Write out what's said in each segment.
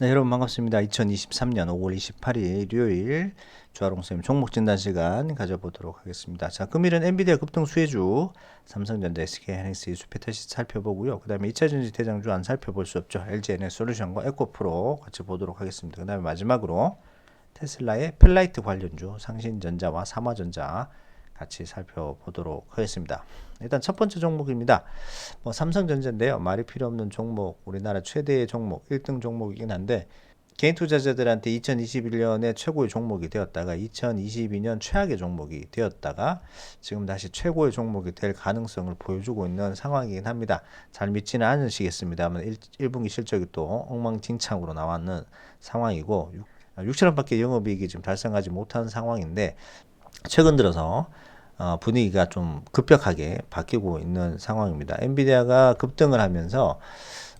네, 여러분 반갑습니다. 2023년 5월 28일 일요일 주아롱 쌤 종목 진단 시간 가져보도록 하겠습니다. 자, 금일은 엔비디아 급등 수혜주, 삼성전자, SK하이닉스 수패 다시 살펴보고요. 그 다음에 2차 전지 대장주 안 살펴볼 수 없죠. LGNS 솔루션과 에코프로 같이 보도록 하겠습니다. 그 다음에 마지막으로 테슬라의 펠라이트 관련주, 상신전자와 삼화전자 같이 살펴보도록 하겠습니다. 일단 첫 번째 종목입니다. 뭐 삼성전자인데요. 말이 필요 없는 종목, 우리나라 최대의 종목, 1등 종목이긴 한데 개인 투자자들한테 2021년에 최고의 종목이 되었다가 2022년 최악의 종목이 되었다가 지금 다시 최고의 종목이 될 가능성을 보여주고 있는 상황이긴 합니다. 잘 믿지는 않으시겠습니다만 1, 분기 실적이 또 엉망진창으로 나왔는 상황이고 6천원밖에 영업이익이 지금 달성하지 못한 상황인데 최근 들어서 어, 분위기가 좀 급격하게 바뀌고 있는 상황입니다. 엔비디아가 급등을 하면서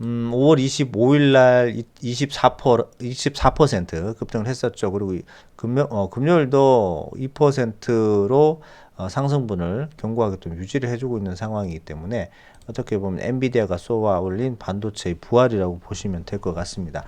음, 5월 25일 날 24%, 24% 급등을 했었죠. 그리고 금요, 어, 금요일도 2%로 어, 상승분을 견고하게 좀 유지를 해주고 있는 상황이기 때문에 어떻게 보면 엔비디아가 쏘아 올린 반도체의 부활이라고 보시면 될 것 같습니다.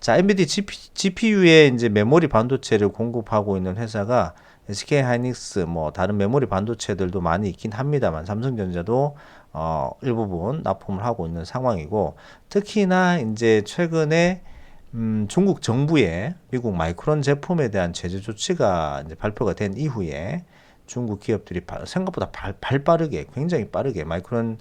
자, 엔비디 GPU에 이제 메모리 반도체를 공급하고 있는 회사가 SK 하이닉스 뭐 다른 메모리 반도체들도 많이 있긴 합니다만 삼성전자도 어 일부분 납품을 하고 있는 상황이고 특히나 이제 최근에 음 중국 정부의 미국 마이크론 제품에 대한 제재 조치가 이제 발표가 된 이후에 중국 기업들이 생각보다 발, 발 빠르게 굉장히 빠르게 마이크론의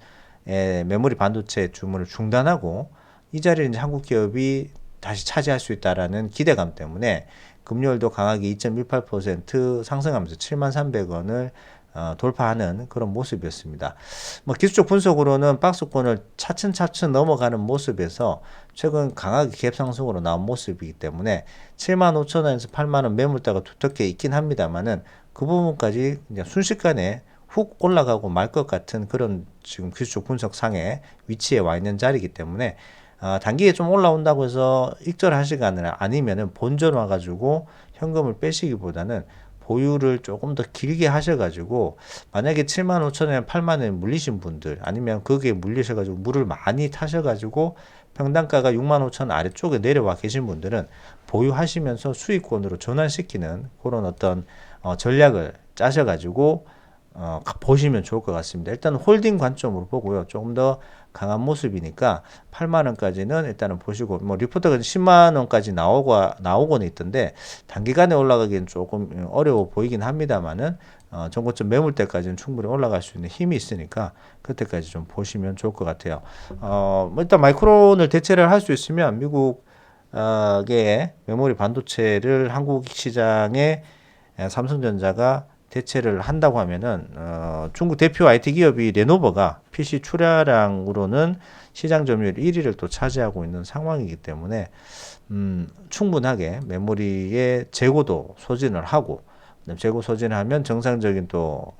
메모리 반도체 주문을 중단하고 이 자리를 이제 한국 기업이 다시 차지할 수 있다라는 기대감 때문에 금요일도 강하게 2.18% 상승하면서 7300원을 어, 돌파하는 그런 모습이었습니다. 뭐 기술적 분석으로는 박스권을 차츰차츰 넘어가는 모습에서 최근 강하게 갭상승으로 나온 모습이기 때문에 7만 5천 원에서 8만 원 매물대가 두텁게 있긴 합니다만은 그 부분까지 그냥 순식간에 훅 올라가고 말 것 같은 그런 지금 기술적 분석상의 위치에 와 있는 자리이기 때문에 어, 단기에 좀 올라온다고 해서 익절하시거나 아니면은 본전 와가지고 현금을 빼시기보다는 보유를 조금 더 길게 하셔가지고 만약에 7만 5천 원, 8만 원에 물리신 분들 아니면 거기에 물리셔가지고 물을 많이 타셔가지고 평당가가 6만 5천 원 아래쪽에 내려와 계신 분들은 보유하시면서 수익권으로 전환시키는 그런 어떤 어, 전략을 짜셔가지고 어, 보시면 좋을 것 같습니다. 일단 홀딩 관점으로 보고요. 조금 더 강한 모습이니까 8만 원까지는 일단은 보시고 뭐 리포터가 10만 원까지 나오고 나오고는 있던데 단기간에 올라가기는 조금 어려워 보이긴 합니다만은 어, 전고점 매물대까지는 충분히 올라갈 수 있는 힘이 있으니까 그때까지 좀 보시면 좋을 것 같아요. 어, 뭐 일단 마이크론을 대체를 할 수 있으면 미국의 메모리 반도체를 한국 시장에 삼성전자가 대체를 한다고 하면은 어, 중국 대표 IT 기업이 레노버가 PC 출하량으로는 시장 점유율 1위를 또 차지하고 있는 상황이기 때문에 음, 충분하게 메모리의 재고도 소진을 하고 재고 소진을 하면 정상적인 또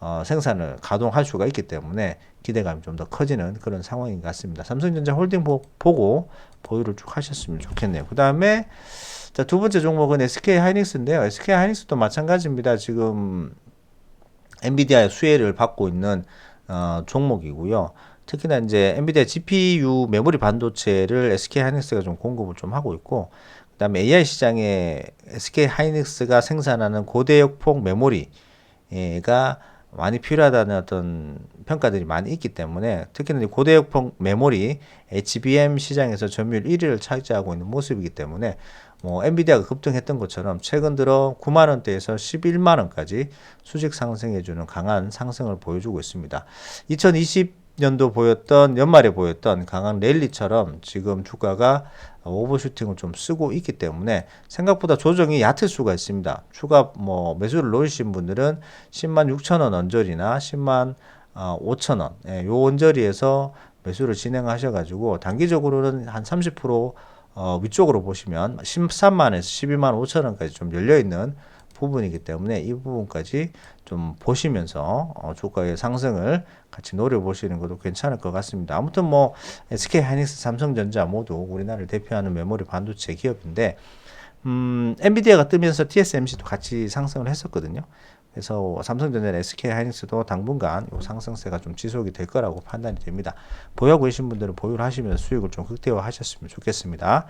어, 생산을 가동할 수가 있기 때문에 기대감이 좀 더 커지는 그런 상황인 것 같습니다. 삼성전자 홀딩 보, 고 보유를 쭉 하셨으면 좋겠네요. 그 다음에 자, 두 번째 종목은 SK 하이닉스인데요. SK 하이닉스도 마찬가지입니다. 지금 엔비디아의 수혜를 받고 있는 어, 종목이고요. 특히나 이제 엔비디아 GPU 메모리 반도체를 SK 하이닉스가 좀 공급을 좀 하고 있고, 그다음에 AI 시장에 SK 하이닉스가 생산하는 고대역폭 메모리가 많이 필요하다는 어떤 평가들이 많이 있기 때문에 특히나 고대역폭 메모리 HBM 시장에서 점유율 1위를 차지하고 있는 모습이기 때문에 뭐 엔비디아가 급등했던 것처럼 최근 들어 9만 원대에서 11만 원까지 수직 상승해 주는 강한 상승을 보여주고 있습니다. 2020년도 보였던 연말에 보였던 강한 랠리처럼 지금 주가가 오버슈팅을 좀 쓰고 있기 때문에 생각보다 조정이 얕을 수가 있습니다. 추가 뭐 매수를 놓으신 분들은 10만 6천 원 언저리나 10만 5천 원, 예, 요 언저리에서 매수를 진행하셔가지고 단기적으로는 한 30% 어, 위쪽으로 보시면 13만에서 12만 5천 원까지 좀 열려 있는 부분이기 때문에 이 부분까지 좀 보시면서 어, 주가의 상승을 같이 노려보시는 것도 괜찮을 것 같습니다. 아무튼 뭐 SK 하이닉스, 삼성전자 모두 우리나라를 대표하는 메모리 반도체 기업인데 음, 엔비디아가 뜨면서 TSMC도 같이 상승을 했었거든요. 그래서 삼성전자, SK 하이닉스도 당분간 요 상승세가 좀 지속이 될 거라고 판단이 됩니다. 보유하고 계신 분들은 보유를 하시면서 수익을 좀 극대화 하셨으면 좋겠습니다.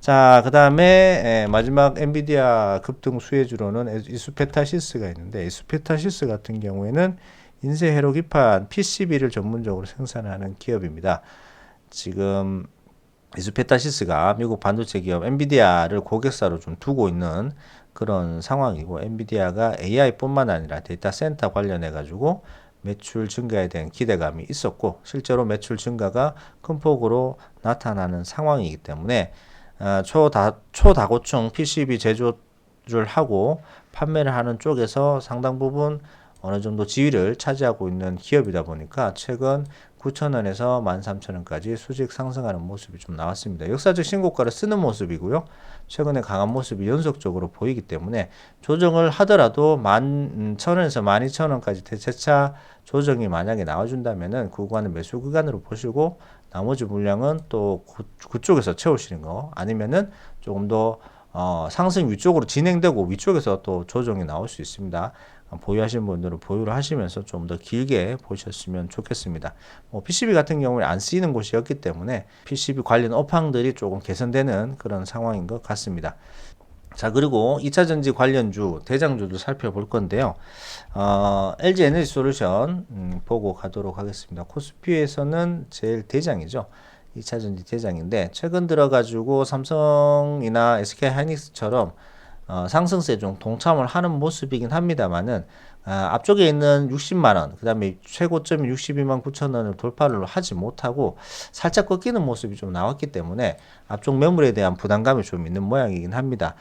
자, 그 다음에 마지막 엔비디아 급등 수혜주로는 이수페타시스가 있는데 이수페타시스 같은 경우에는 인쇄 회로 기판 PCB를 전문적으로 생산하는 기업입니다. 지금 이수페타시스가 미국 반도체 기업 엔비디아를 고객사로 좀 두고 있는 그런 상황이고 엔비디아가 AI뿐만 아니라 데이터 센터 관련해 가지고 매출 증가에 대한 기대감이 있었고 실제로 매출 증가가 큰 폭으로 나타나는 상황이기 때문에 어, 초다 초다고층 PCB 제조를 하고 판매를 하는 쪽에서 상당 부분 어느 정도 지위를 차지하고 있는 기업이다 보니까 최근 9,000원에서 13,000원까지 수직 상승하는 모습이 좀 나왔습니다. 역사적 신고가를 쓰는 모습이고요. 최근에 강한 모습이 연속적으로 보이기 때문에 조정을 하더라도 11,000원에서 12,000원까지 대체차 조정이 만약에 나와준다면은 그 구간을 매수 구간으로 보시고 나머지 물량은 또 그, 쪽에서 채우시는 거 아니면은 조금 더 어, 상승 위쪽으로 진행되고 위쪽에서 또 조정이 나올 수 있습니다. 보유하시는 분들은 보유를 하시면서 좀 더 길게 보셨으면 좋겠습니다. 뭐 PCB 같은 경우에 안 쓰이는 곳이었기 때문에 PCB 관련 업황들이 조금 개선되는 그런 상황인 것 같습니다. 자 그리고 2차 전지 관련주 대장주도 살펴볼 건데요. 어, LG 에너지 솔루션 음, 보고 가도록 하겠습니다. 코스피에서는 제일 대장이죠. 2차 전지 대장인데 최근 들어가지고 삼성이나 SK 하이닉스처럼 어, 상승세 중 동참을 하는 모습이긴 합니다만은 아, 앞쪽에 있는 60만 원, 그 다음에 최고점이 62만 9천 원을 돌파를 하지 못하고 살짝 꺾이는 모습이 좀 나왔기 때문에 앞쪽 매물에 대한 부담감이 좀 있는 모양이긴 합니다.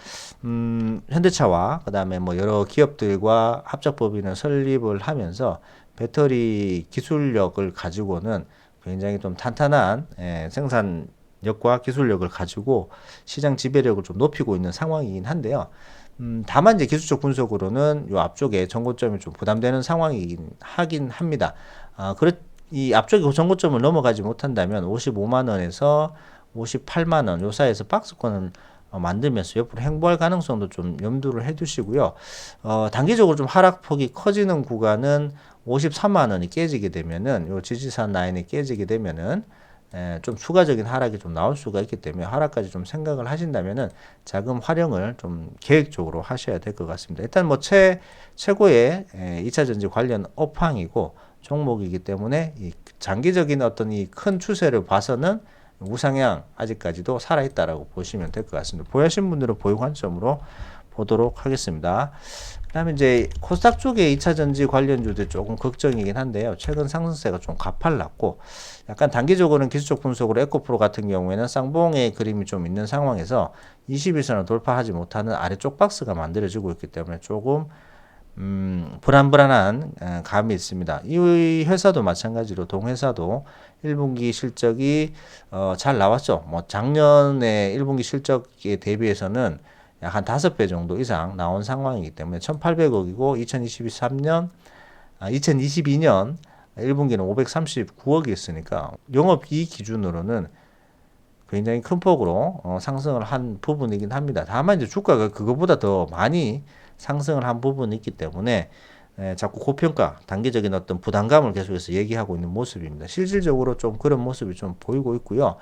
음, 현대차와 그 다음에 뭐 여러 기업들과 합작법인을 설립을 하면서 배터리 기술력을 가지고는 굉장히 좀 탄탄한 예, 생산 력과 기술력을 가지고 시장 지배력을 좀 높이고 있는 상황이긴 한데요. 음, 다만 이제 기술적 분석으로는 요 앞쪽에 정고점이 좀 부담되는 상황이긴 하긴 합니다. 아, 그렇 이 앞쪽에 정고점을 넘어가지 못한다면 55만 원에서 58만 원 요 사이에서 박스권을 어, 만들면서 옆으로 행보할 가능성도 좀 염두를 해두시고요. 어, 단기적으로 좀 하락폭이 커지는 구간은 53만 원이 깨지게 되면은 요 지지선 라인이 깨지게 되면은 에, 좀 추가적인 하락이 좀 나올 수가 있기 때문에 하락까지 좀 생각을 하신다면은 자금 활용을 좀 계획적으로 하셔야 될 것 같습니다. 일단 뭐 최, 최고의 에, 2차 전지 관련 업황이고 종목이기 때문에 이 장기적인 어떤 이 큰 추세를 봐서는 우상향 아직까지도 살아있다라고 보시면 될 것 같습니다. 보유하신 분들은 보유 관점으로 보도록 하겠습니다. 그다음에 이제 코스닥 쪽에 2차 전지 관련주들 조금 걱정이긴 한데요. 최근 상승세가 좀 가팔랐고 약간 단기적으로는 기술적 분석으로 에코프로 같은 경우에는 쌍봉의 그림이 좀 있는 상황에서 21선을 돌파하지 못하는 아래쪽 박스가 만들어지고 있기 때문에 조금 음, 불안불안한 감이 있습니다. 이 회사도 마찬가지로 동회사도 1분기 실적이 어, 잘 나왔죠. 뭐 작년에 1분기 실적에 대비해서는 약 한 다섯 배 정도 이상 나온 상황이기 때문에 1,800억이고 2023년 아, 2022년 1분기는 539억이 있으니까 영업이익 기준으로는 굉장히 큰 폭으로 어, 상승을 한 부분이긴 합니다. 다만 이제 주가가 그거보다 더 많이 상승을 한 부분이 있기 때문에 에, 자꾸 고평가, 단기적인 어떤 부담감을 계속해서 얘기하고 있는 모습입니다. 실질적으로 좀 그런 모습이 좀 보이고 있고요.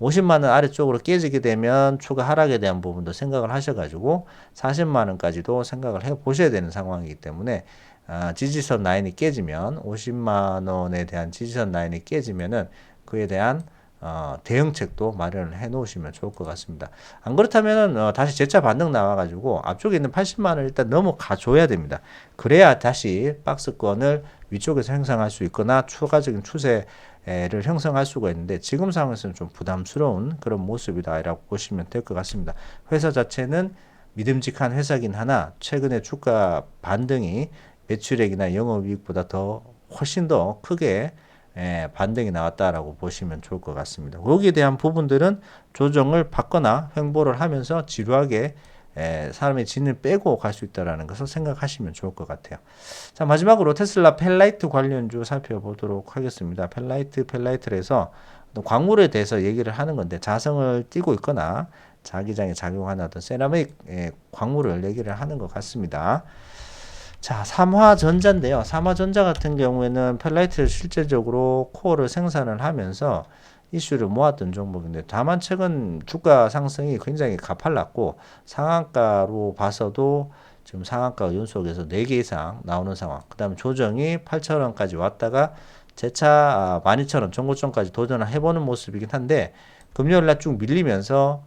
50만 원 아래쪽으로 깨지게 되면 추가 하락에 대한 부분도 생각을 하셔가지고 40만 원까지도 생각을 해 보셔야 되는 상황이기 때문에 아, 지지선 라인이 깨지면 50만 원에 대한 지지선 라인이 깨지면은 그에 대한 어, 대응책도 마련을 해 놓으시면 좋을 것 같습니다. 안 그렇다면 어, 다시 재차 반등 나와 가지고 앞쪽에 있는 80만 원을 일단 넘어가 줘야 됩니다. 그래야 다시 박스권을 위쪽에서 형성할 수 있거나 추가적인 추세를 형성할 수가 있는데 지금 상황에서는 좀 부담스러운 그런 모습이다라고 보시면 될 것 같습니다. 회사 자체는 믿음직한 회사긴 하나 최근에 주가 반등이 매출액이나 영업이익보다 더 훨씬 더 크게 예, 반등이 나왔다라고 보시면 좋을 것 같습니다. 여기에 대한 부분들은 조정을 받거나 횡보를 하면서 지루하게 예, 사람의 진을 빼고 갈 수 있다라는 것을 생각하시면 좋을 것 같아요. 자 마지막으로 테슬라 펠라이트 관련주 살펴보도록 하겠습니다. 펠라이트 펠라이트에서 광물에 대해서 얘기를 하는 건데 자성을 띠고 있거나 자기장에 작용하는 어떤 세라믹 예, 광물을 얘기를 하는 것 같습니다. 자, 삼화전자인데요. 삼화전자 같은 경우에는 펠라이트를 실제적으로 코어를 생산을 하면서 이슈를 모았던 종목인데 다만 최근 주가 상승이 굉장히 가팔랐고 상한가로 봐서도 지금 상한가 연속해서 4개 이상 나오는 상황. 그 다음에 조정이 8,000원까지 왔다가 재차 12,000원 정고점까지 도전을 해보는 모습이긴 한데 금요일 날 쭉 밀리면서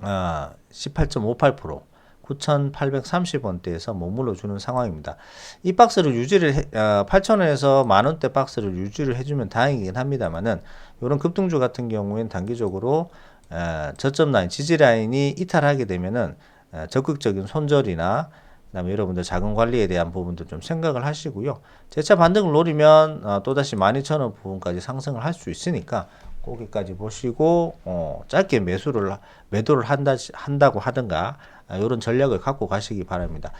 아, 18.58% 9,830원대에서 머물러 주는 상황입니다. 이 박스를 유지를 해, 어, 8,000원에서 만원대 박스를 유지를 해주면 다행이긴 합니다만은 이런 급등주 같은 경우에는 단기적으로 어, 저점 라인, 지지 라인이 이탈하게 되면은 어, 적극적인 손절이나 그다음에 여러분들 자금 관리에 대한 부분도 좀 생각을 하시고요. 재차 반등을 노리면 어, 또다시 12,000원 부분까지 상승을 할 수 있으니까 거기까지 보시고 어, 짧게 매수를 하- 매도를 한다 한다고 하든가 이런 전략을 갖고 가시기 바랍니다.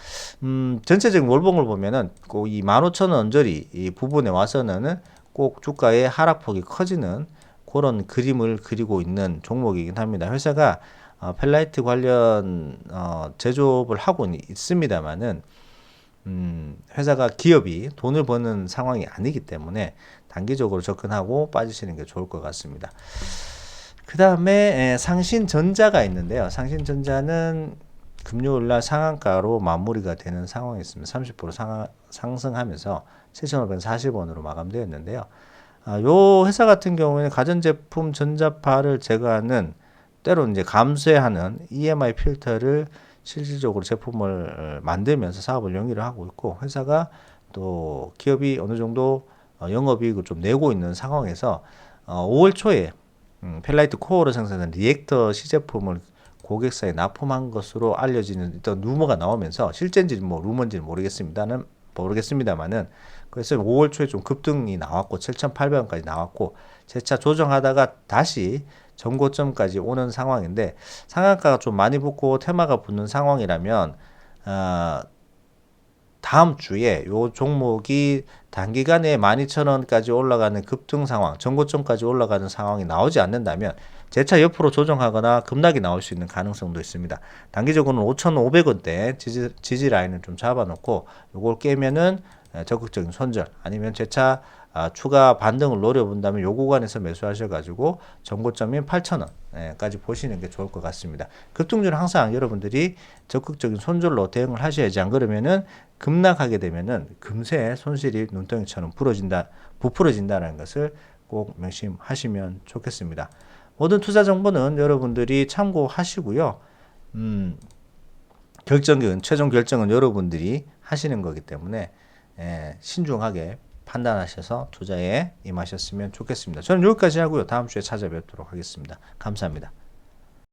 음, 전체적인 월봉을 보면은 꼭 이 15,000원 언저리 이 부분에 와서는 꼭 주가의 하락폭이 커지는 그런 그림을 그리고 있는 종목이긴 합니다. 회사가 어, 펠라이트 관련 어, 제조업을 하고 있습니다만은 음, 회사가 기업이 돈을 버는 상황이 아니기 때문에 단기적으로 접근하고 빠지시는 게 좋을 것 같습니다. 그 다음에 상신전자가 있는데요. 상신전자는 금요일 날 상한가로 마무리가 되는 상황이 있습니다. 30% 상, 상승하면서 7,540원으로 마감되었는데요. 아, 요 회사 같은 경우에는 가전제품 전자파를 제거하는 때로 이제 감쇄하는 EMI 필터를 실질적으로 제품을 만들면서 사업을 영위를 하고 있고 회사가 또 기업이 어느 정도 어, 영업이익을 좀 내고 있는 상황에서 어, 5월 초에 음, 펠라이트 코어로 생산한 리액터 시제품을 고객사에 납품한 것으로 알려지는 어떤 루머가 나오면서 실제인지 뭐 루머인지는 모르겠습니다는 모르겠습니다만은 그래서 5월 초에 좀 급등이 나왔고 7,800원까지 나왔고 재차 조정하다가 다시 전고점까지 오는 상황인데 상한가가 좀 많이 붙고 테마가 붙는 상황이라면 어, 다음 주에 요 종목이 단기간에 12,000원까지 올라가는 급등 상황, 전고점까지 올라가는 상황이 나오지 않는다면 재차 옆으로 조정하거나 급락이 나올 수 있는 가능성도 있습니다. 단기적으로는 5,500원대 지지, 지지 라인을 좀 잡아놓고 요걸 깨면은 적극적인 손절 아니면 재차 아, 추가 반등을 노려본다면 요 구간에서 매수하셔가지고 전고점인 8,000원까지 보시는 게 좋을 것 같습니다. 급등주는 항상 여러분들이 적극적인 손절로 대응을 하셔야지 안 그러면은 급락하게 되면은 금세 손실이 눈덩이처럼 부러진다, 부풀어진다는 것을 꼭 명심하시면 좋겠습니다. 모든 투자 정보는 여러분들이 참고하시고요. 음, 결정은 최종 결정은 여러분들이 하시는 거기 때문에 예, 신중하게 판단하셔서 투자에 임하셨으면 좋겠습니다. 저는 여기까지 하고요. 다음 주에 찾아뵙도록 하겠습니다. 감사합니다.